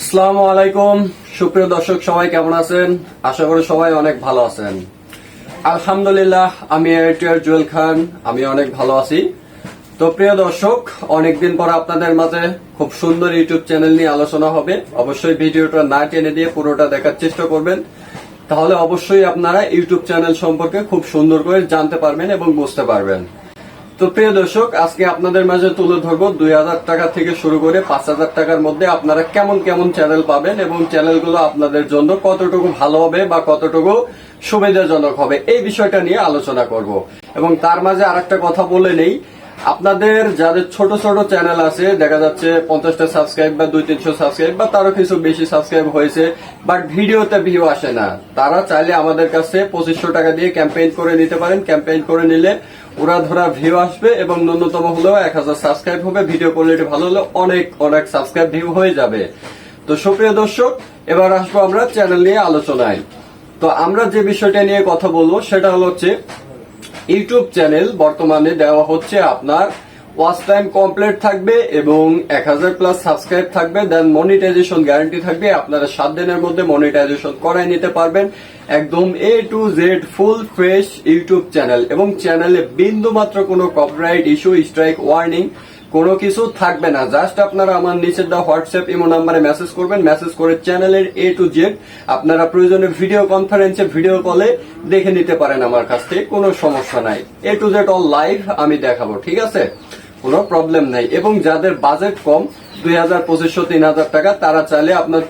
আসসালামু আলাইকুম। সুপ্রিয় দর্শক, সবাই কেমন আছেন? আশা করি সবাই অনেক ভালো আছেন। আলহামদুলিল্লাহ, আমি এডিটর জুয়েল খান আমি অনেক ভালো আছি। তো প্রিয় দর্শক, অনেকদিন পর আপনাদের মাঝে খুব সুন্দর ইউটিউব চ্যানেল নিয়ে আলোচনা হবে। অবশ্যই ভিডিওটা না টেনে দিয়ে পুরোটা দেখার চেষ্টা করবেন। তাহলে অবশ্যই আপনারা ইউটিউব চ্যানেল সম্পর্কে খুব সুন্দর করে জানতে পারবেন এবং বুঝতে পারবেন। তো প্রিয় দর্শক, আজকে আপনাদের মাঝে তুলে ধরবো দুই হাজার টাকা থেকে শুরু করে পাঁচ হাজার টাকার মধ্যে আপনারা কেমন কেমন চ্যানেল পাবেন এবং চ্যানেলগুলো আপনাদের জন্য কতটুকু ভালো হবে বা কতটুকু সুবিধাজনক হবে এই বিষয়টা নিয়ে আলোচনা করব। এবং তার মাঝে আরেকটা কথা বলে নেই, আপনাদের যাদের ছোট ছোট চ্যানেল আছে, দেখা যাচ্ছে পঞ্চাশটা সাবস্ক্রাইব বা দুই তিনশো সাবস্ক্রাইব বা তারও কিছু বেশি সাবস্ক্রাইব হয়েছে বাট ভিডিওতে ভিউ আসে না, তারা চাইলে আমাদের কাছে পঁচিশশো টাকা দিয়ে ক্যাম্পেইন করে নিতে পারেন। ক্যাম্পেইন করে নিলে ওরা ধরা ভিউ আসবে এবং ন্যূনতম হলেও এক হাজার সাবস্ক্রাইব হবে। ভিডিও কোয়ালিটি ভালো হলে অনেক অনেক সাবস্ক্রাইব ভিউ হয়ে যাবে। তো সুপ্রিয় দর্শক, এবার আসব আমরা চ্যানেল নিয়ে আলোচনায়। তো আমরা যে বিষয়টা নিয়ে কথা বলব, সেটা হলো হচ্ছে, ইউটিউব চ্যানেল বর্তমানে দেওয়া হচ্ছে আপনার ওয়াচ টাইম কমপ্লিট থাকবে এবং এক হাজার প্লাস সাবস্ক্রাইব থাকবে দেন মনিটাইজেশন গ্যারান্টি থাকবে। আপনারা সাত দিনের মধ্যে মনিটাইজেশন করাই নিতে পারবেন। একদম A to Z full fresh YouTube channel এবং চ্যানেলে বিন্দু মাত্র কোনো কপিরাইট ইস্যু স্ট্রাইক ওয়ার্নিং কোনো কিছু থাকবে না। জাস্ট আপনারা আমার নিচের দা হোয়াটসঅ্যাপ ইমো নাম্বারে মেসেজ করবেন। মেসেজ করে চ্যানেলের এ টু জেড আপনারা প্রয়োজনে ভিডিও কনফারেন্সে ভিডিও কলে দেখে নিতে পারেন আমার কাছ থেকে। কোনো সমস্যা নাই। A to Z all live আমি দেখাবো। ঠিক আছে? কোনো প্রবলেম নাই। এবং যাদের বাজেট কম, দুই হাজার পঁচিশশো, তিন হাজার টাকা, তারা চাইলে আপনার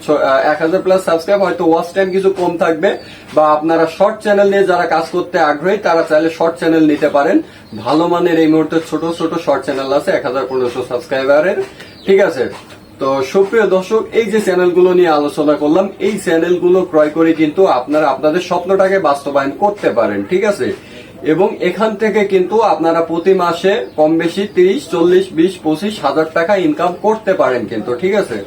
এক হাজার প্লাস সাবস্ক্রাইব হয়তো ওয়াচ টাইম কিছু কম থাকবে, বা আপনারা শর্ট চ্যানেল নিয়ে যারা কাজ করতে আগ্রহী, তারা চাইলে শর্ট চ্যানেল নিতে পারেন। ভালো মানের এই মুহূর্তে ছোট ছোট শর্ট চ্যানেল আছে, এক হাজার পনেরোশো সাবস্ক্রাইবারের ঠিক আছে? তো সুপ্রিয় দর্শক, এই যে চ্যানেলগুলো নিয়ে আলোচনা করলাম, এই চ্যানেলগুলো ক্রয় করে কিন্তু আপনারা আপনাদের স্বপ্নটাকে বাস্তবায়ন করতে পারেন। ঠিক আছে? এবং এখান থেকে কিন্তু আপনারা প্রতি মাসে কম বেশি তিরিশ, চল্লিশ, বিশ, পঁচিশ হাজার টাকা ইনকাম করতে পারেন কিন্তু, ঠিক আছে?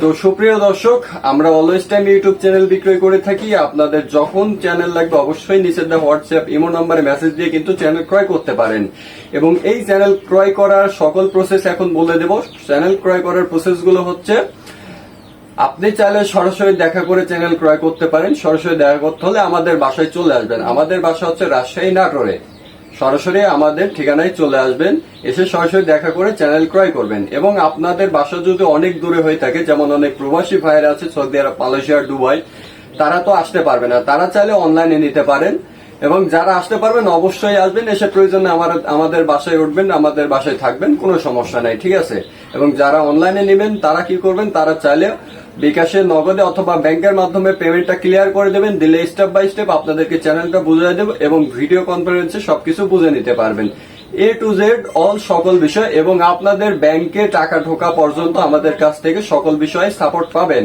তো সুপ্রিয় দর্শক, আমরা অলওয়েজ টাইম ইউটিউব চ্যানেল বিক্রয় করে থাকি। আপনাদের যখন চ্যানেল লাগবে অবশ্যই নিচের দেওয়া হোয়াটসঅ্যাপ ইমো নাম্বারে মেসেজ দিয়ে কিন্তু চ্যানেল ক্রয় করতে পারেন। এবং এই চ্যানেল ক্রয় করার সকল প্রসেস এখন বলে দেব। চ্যানেল ক্রয় করার প্রসেসগুলো হচ্ছে আপনি চাইলে সরাসরি দেখা করে চ্যানেল ক্রয় করতে পারেন। সরাসরি দেখা করতে হলে আমাদের বাসায় চলে আসবেন। আমাদের বাসা হচ্ছে রাজশাহী নাটোরে। সরাসরি আমাদের ঠিকানায় চলে আসবেন। এসে সরাসরি দেখা করে চ্যানেল ক্রয় করবেন। এবং আপনাদের বাসা যদি অনেক দূরে হয়ে থাকে, যেমন অনেক প্রবাসী ভাইয়েরা আছে, সৌদি আরব, মালয়েশিয়া, দুবাই, তারা তো আসতে পারবে না। তারা চাইলে অনলাইনে নিতে পারেন। এবং যারা আসতে পারবেন, অবশ্যই আসবেন। এসে প্রয়োজনে আমার, আমাদের বাসায় উঠবেন, আমাদের বাসায় থাকবেন, কোনো সমস্যা নাই, ঠিক আছে? এবং যারা অনলাইনে নেবেন, তারা কি করবেন? তারা চাইলে বিকাশে নগদে অথবা ব্যাংকের মাধ্যমে পেমেন্টটা ক্লিয়ার করে দেবেন, দিলে স্টেপ বাই স্টেপ আপনাদেরকে চ্যানেলটা বুঝিয়ে দেবো এবং ভিডিও কনফারেন্সে সবকিছু বুঝে নিতে পারবেন। এ টু জেড অল সকল বিষয় এবং আপনাদের ব্যাংকে টাকা ঢোকা পর্যন্ত আমাদের কাছ থেকে সকল বিষয়ে সাপোর্ট পাবেন।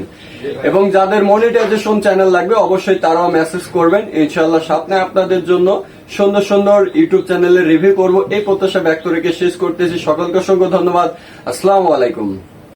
এবং যাদের মনিটাইজেশন চ্যানেল লাগবে, অবশ্যই তারাও মেসেজ করবেন। ইনশাল্লাহ সামনে আপনাদের জন্য সুন্দর সুন্দর ইউটিউব চ্যানেলের রিভিউ করব। এই প্রত্যাশা ব্যক্ত রেখে শেষ করতেছি। সকলকে অসংখ্য ধন্যবাদ। আসসালামু আলাইকুম।